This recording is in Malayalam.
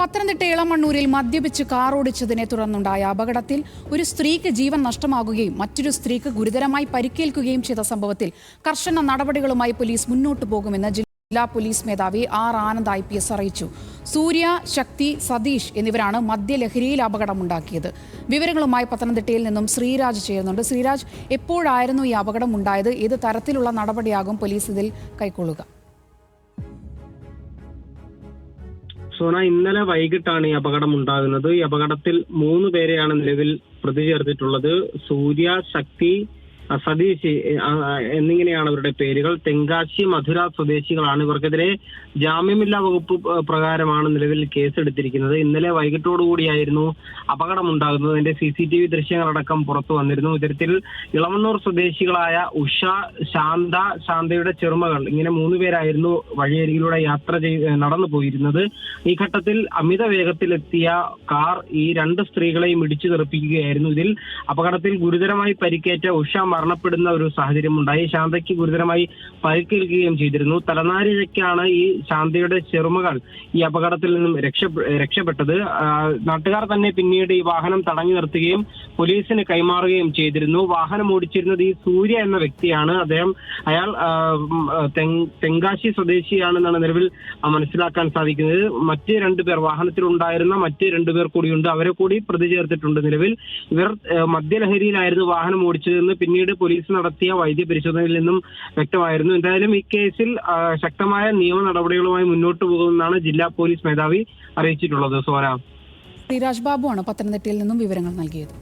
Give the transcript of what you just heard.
പത്തനംതിട്ട ഇളമണ്ണൂരിൽ മദ്യപിച്ച് കാർ ഓടിച്ചതിനെ തുടർന്നുണ്ടായ അപകടത്തിൽ ഒരു സ്ത്രീക്ക് ജീവൻ നഷ്ടമാകുകയും മറ്റൊരു സ്ത്രീക്ക് ഗുരുതരമായി പരിക്കേൽക്കുകയും ചെയ്ത സംഭവത്തിൽ കർശന നടപടികളുമായി പോലീസ് മുന്നോട്ടു പോകുമെന്ന് ജില്ലാ പോലീസ് മേധാവി R Anand I P S അറിയിച്ചു. സൂര്യ ശക്തി സതീഷ് എന്നിവരാണ് മദ്യലഹരിയിൽ അപകടമുണ്ടാക്കിയത്. വിവരങ്ങളുമായി പത്തനംതിട്ടയിൽ നിന്നും ശ്രീരാജ് ചേരുന്നുണ്ട്. ശ്രീരാജ് എപ്പോഴായിരുന്നു ഈ അപകടം ഉണ്ടായത്? ഏത് തരത്തിലുള്ള നടപടിയാകും പോലീസ് ഇതിൽ കൈക്കൊള്ളുക? സോന ഇന്നലെ വൈകിട്ടാണ് ഈ അപകടം ഉണ്ടാകുന്നത്. ഈ അപകടത്തിൽ മൂന്ന് പേരെയാണ് നിലവിൽ പ്രതി ചേർത്തിട്ടുള്ളത്. സൂര്യ ശക്തി സതീഷ് എന്നിങ്ങനെയാണ് അവരുടെ പേരുകൾ. തെങ്കാശി മധുര സ്വദേശികളാണ്. ഇവർക്കെതിരെ ജാമ്യമില്ലാ വകുപ്പ് പ്രകാരമാണ് നിലവിൽ കേസെടുത്തിരിക്കുന്നത്. ഇന്നലെ വൈകിട്ടോടുകൂടിയായിരുന്നു അപകടമുണ്ടാകുന്നത്. അതിന്റെ സി സി ടി വി ദൃശ്യങ്ങളടക്കം പുറത്തു വന്നിരുന്നു. ഇത്തരത്തിൽ ഇളമണ്ണൂർ സ്വദേശികളായ ഉഷ ശാന്ത ശാന്തയുടെ ചെറുമകൾ ഇങ്ങനെ മൂന്ന് പേരായിരുന്നു വഴിയരികിലൂടെ യാത്ര ചെയ്ത് നടന്നു പോയിരുന്നത്. ഈ ഘട്ടത്തിൽ അമിത വേഗത്തിലെത്തിയ കാർ ഈ രണ്ട് സ്ത്രീകളെയും ഇടിച്ചു തെറിപ്പിക്കുകയായിരുന്നു. ഇതിൽ അപകടത്തിൽ ഗുരുതരമായി പരിക്കേറ്റ ഉഷ മരണപ്പെടുന്ന ഒരു സാഹചര്യം ഉണ്ടായി ശാന്തയ്ക്ക് ഗുരുതരമായി പരിക്കേൽക്കുകയും ചെയ്തിരുന്നു. തലനാരിഴയ്ക്കാണ് ഈ ശാന്തയുടെ ചെറുമകൾ ഈ അപകടത്തിൽ നിന്നും രക്ഷ രക്ഷപ്പെട്ടത്. നാട്ടുകാർ തന്നെ പിന്നീട് ഈ വാഹനം തടഞ്ഞു നിർത്തുകയും പോലീസിന് കൈമാറുകയും ചെയ്തിരുന്നു. വാഹനം ഓടിച്ചിരുന്നത് ഈ സൂര്യ എന്ന വ്യക്തിയാണ്. അദ്ദേഹം അയാൾ തെങ്കാശി സ്വദേശിയാണെന്നാണ് നിലവിൽ മനസ്സിലാക്കാൻ സാധിക്കുന്നത്. മറ്റ് രണ്ടുപേർ വാഹനത്തിലുണ്ടായിരുന്ന മറ്റ് രണ്ടുപേർ കൂടിയുണ്ട്. അവരെ കൂടി പ്രതി ചേർത്തിട്ടുണ്ട് നിലവിൽ. ഇവർ മദ്യലഹരിയിലായിരുന്നു വാഹനം ഓടിച്ചതെന്ന് പിന്നീട് പോലീസ് നടത്തിയ വൈദ്യ പരിശോധനയിൽ നിന്നും വ്യക്തമായിരുന്നു. എന്തായാലും ഈ കേസിൽ ശക്തമായ നിയമ നടപടികളുമായി മുന്നോട്ട് പോകുമെന്നാണ് ജില്ലാ പോലീസ് മേധാവി അറിയിച്ചിട്ടുള്ളത്. സോന. ശ്രീരാജ് ആണ് പത്തനംതിട്ടയിൽ നിന്നും വിവരങ്ങൾ നൽകിയത്.